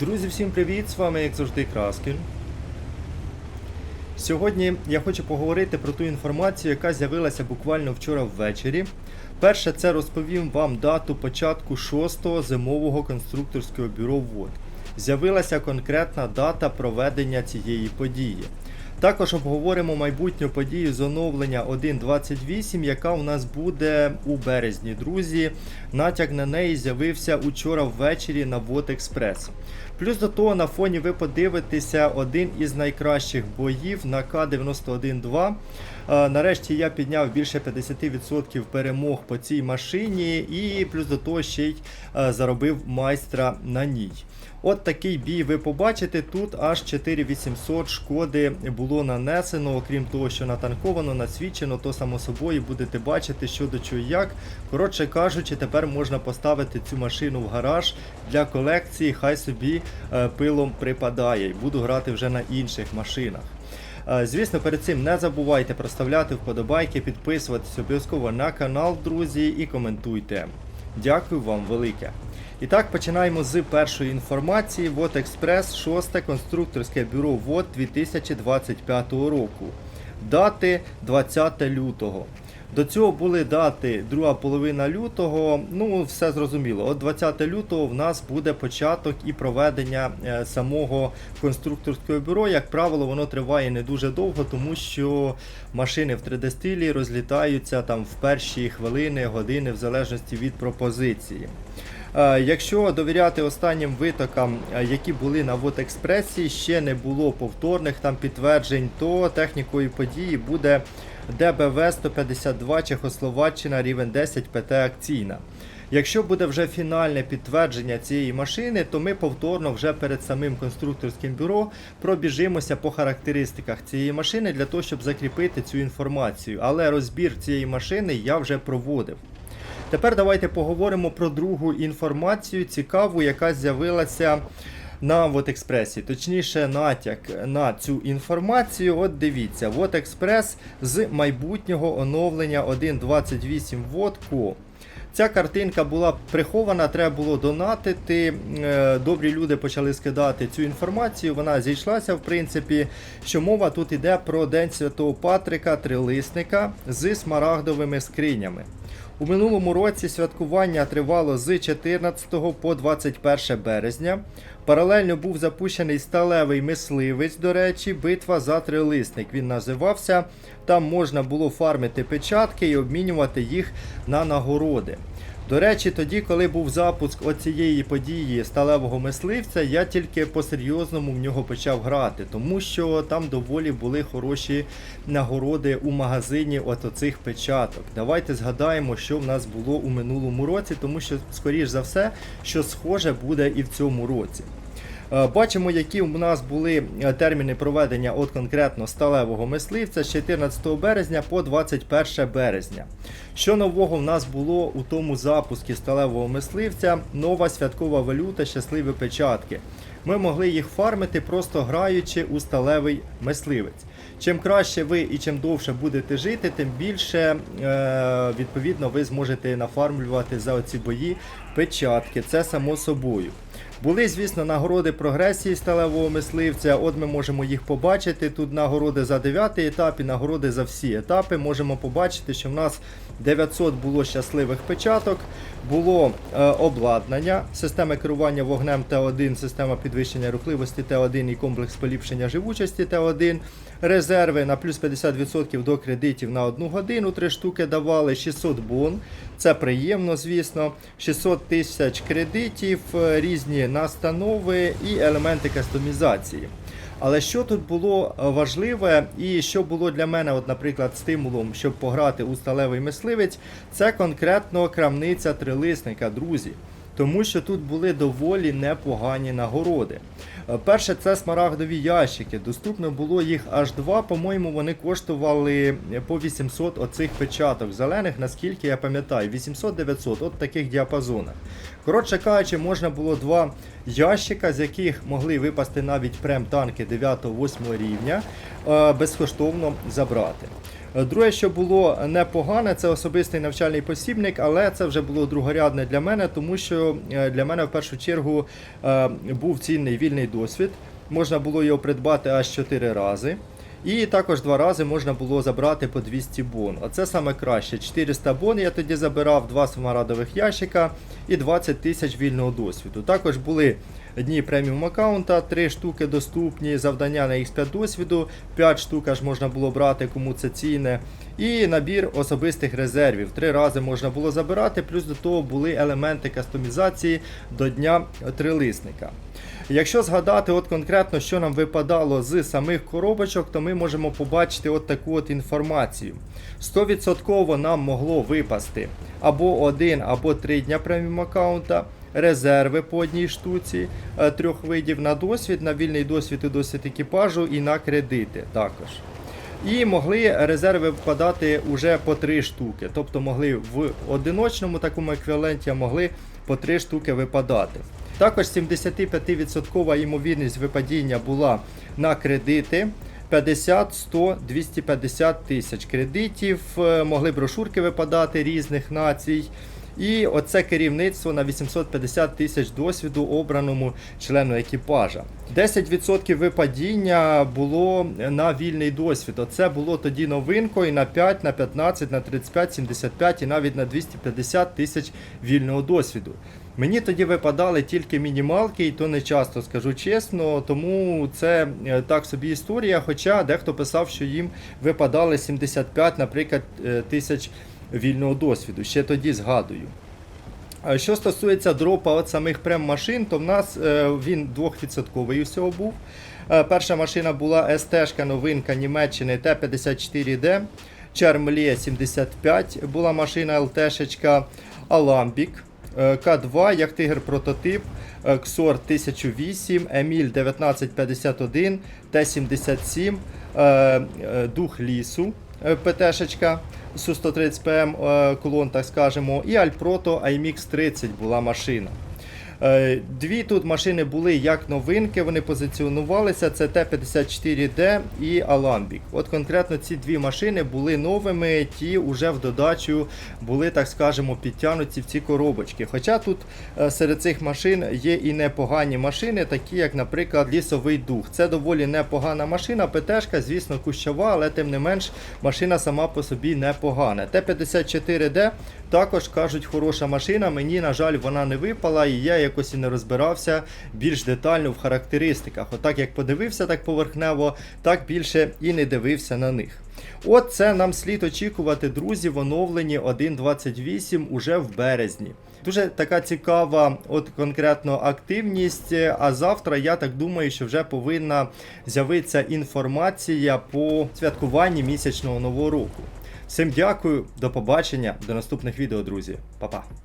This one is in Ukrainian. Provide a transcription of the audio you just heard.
Друзі, всім привіт! З вами, як завжди, Краскін. Сьогодні я хочу поговорити про ту інформацію, яка з'явилася буквально вчора ввечері. Перше, це розповім вам дату початку 6-го зимового конструкторського бюро ВОД. З'явилася конкретна дата проведення цієї події. Також обговоримо майбутню подію з оновлення 1.28, яка у нас буде у березні. Друзі, натяк на неї з'явився учора ввечері на Вот Експрес. Плюс до того на фоні ви подивитеся один із найкращих боїв на К-91-2. Е, Нарешті я підняв більше 50% перемог по цій машині, і плюс до того ще й е, заробив майстра на ній. От такий бій ви побачите. Тут аж 4800 шкоди було нанесено, окрім того, що натанковано, насвідчено, то само собою будете бачити, що до чого і як. Коротше кажучи, тепер можна поставити цю машину в гараж для колекції, хай собі е, пилом припадає. Буду грати вже на інших машинах. Е, Звісно, перед цим не забувайте проставляти вподобайки, підписуватись обов'язково на канал, друзі, і коментуйте. Дякую вам велике. І так, починаємо з першої інформації. Вот Експрес, 6 конструкторське бюро ВОД 2025 року. Дати 20 лютого. До цього були дати друга половина лютого. Ну, все зрозуміло. От 20 лютого в нас буде початок і проведення е, самого конструкторського бюро. Як правило, воно триває не дуже довго, тому що машини в 3D-стилі розлітаються там в перші хвилини, години, в залежності від пропозиції. Е, Якщо довіряти останнім витокам, е, які були на Вотекспресі, ще не було повторних там підтверджень, то технікою події буде ДБВ 152 Чехословаччина рівень 10 ПТ акційна. Якщо буде вже фінальне підтвердження цієї машини, то ми повторно вже перед самим конструкторським бюро пробіжимося по характеристиках цієї машини для того, щоб закріпити цю інформацію. Але розбір цієї машини я вже проводив. Тепер давайте поговоримо про другу інформацію, цікаву, яка з'явилася на Вотекспресі. Точніше, натяк на цю інформацію. От дивіться, Вотекспрес з майбутнього оновлення 1.28 Вотку. Ця картинка була прихована, треба було донатити. Е, Добрі люди почали скидати цю інформацію. Вона зійшлася, в принципі, що мова тут йде про День Святого Патрика, трилисника з смарагдовими скринями. У минулому році святкування тривало з 14 по 21 березня. Паралельно був запущений сталевий мисливець, до речі, битва за трилисник. Він називався. Там можна було фармити печатки і обмінювати їх на нагороди. До речі, тоді, коли був запуск оцієї події сталевого мисливця, я тільки по-серйозному в нього почав грати, тому що там доволі були хороші нагороди у магазині от оцих печаток. Давайте згадаємо, що в нас було у минулому році, тому що, скоріш за все, що схоже буде і в цьому році. Е, Бачимо, які у нас були е, терміни проведення от конкретно сталевого мисливця з 14 березня по 21 березня. Що нового в нас було у тому запуску сталевого мисливця? Нова святкова валюта, щасливі печатки. Ми могли їх фармити, просто граючи у сталевий мисливець. Чим краще ви і чим довше будете жити, тим більше е, відповідно ви зможете нафармлювати за оці бої печатки. Це само собою. Були, звісно, нагороди прогресії сталевого мисливця. От ми можемо їх побачити. Тут нагороди за 9 етап і нагороди за всі етапи. Можемо побачити, що в нас 900 було щасливих печаток, було е, обладнання, система керування вогнем Т1, система підвищення рухливості Т1 і комплекс поліпшення живучості Т1. Резерви на плюс 50% до кредитів на одну годину. Три штуки давали 600 бон. Це приємно, звісно. 600 тисяч кредитів, е, різні настанови і елементи кастомізації. Але що тут було е, важливе і що було для мене, от, наприклад, стимулом, щоб пограти у сталевий мисливець, це конкретно крамниця трилисника, друзі. Тому що тут були доволі непогані нагороди. Е, Перше, це смарагдові ящики. Доступно було їх аж два. По-моєму, вони коштували по 800 оцих печаток зелених, наскільки я пам'ятаю, 800-900, от таких діапазонах. Коротше кажучи, можна було два ящика, з яких могли випасти навіть прем-танки 9-8 рівня, е, безкоштовно забрати. Друге, що було непогане, це особистий навчальний посібник, але це вже було другорядне для мене, тому що е, для мене в першу чергу е, був цінний вільний досвід. Можна було його придбати аж 4 рази. І також два рази можна було забрати по 200 бон. Оце саме краще. 400 бон я тоді забирав, два смарадових ящика і 20 тисяч вільного досвіду. Також були дні преміум аккаунта, 3 штуки доступні, завдання на X5 досвіду, 5 штук аж можна було брати, кому це цінне. І набір особистих резервів. Три рази можна було забирати, плюс до того були елементи кастомізації до дня трилисника. Якщо згадати от конкретно, що нам випадало з самих коробочок, то ми можемо побачити от таку от інформацію. 100% нам могло випасти або один, або три дня преміум аккаунта, резерви по одній штуці, е, трьох видів на досвід, на вільний досвід і досвід екіпажу і на кредити також. І могли резерви впадати уже по три штуки. Тобто могли в одиночному такому еквіваленті, могли по три штуки випадати. Також 75% ймовірність випадіння була на кредити. 50, 100, 250 тисяч кредитів, е, могли брошурки випадати різних націй. І оце керівництво на 850 тисяч досвіду обраному члену екіпажа. 10% випадіння було на вільний досвід. Оце було тоді новинкою на 5, на 15, на 35, 75 і навіть на 250 тисяч вільного досвіду. Мені тоді випадали тільки мінімалки, і то не часто скажу чесно, тому це е, так собі історія. Хоча дехто писав, що їм випадали 75, наприклад, е, тисяч вільного досвіду. Ще тоді згадую. Що стосується дропа от самих прем-машин, то в нас е, він 2% усього був. Е, Перша машина була СТ-шка новинка Німеччини Т-54D. Чермлє 75 була машина ЛТ-шечка Аламбік. Е, К2, як тигр прототип, Ксор 1008, Еміль 1951, Т-77, е, е, Дух лісу, ПТ-шечка Су-130ПМ е, колон, так скажемо, і Альпрото IMX 30 була машина. Е, Дві тут машини були як новинки, вони позиціонувалися. Це Т-54D і Alambic. От конкретно ці дві машини були новими, ті вже в додачу були, так скажемо, підтягнуті в ці коробочки. Хоча тут е, серед цих машин є і непогані машини, такі як, наприклад, лісовий дух. Це доволі непогана машина, ПТшка, звісно, кущова, але тим не менш машина сама по собі непогана. Т-54D також кажуть, хороша машина. Мені, на жаль, вона не випала, і я якось і не розбирався більш детально в характеристиках. Отак як подивився так поверхнево, так більше і не дивився на них. От це нам слід очікувати, друзі, в оновленні 1.28 уже в березні. Дуже така цікава, от конкретно активність. А завтра я так думаю, що вже повинна з'явитися інформація по святкуванні місячного нового року. Всім дякую, до побачення, до наступних відео, друзі. Па-па.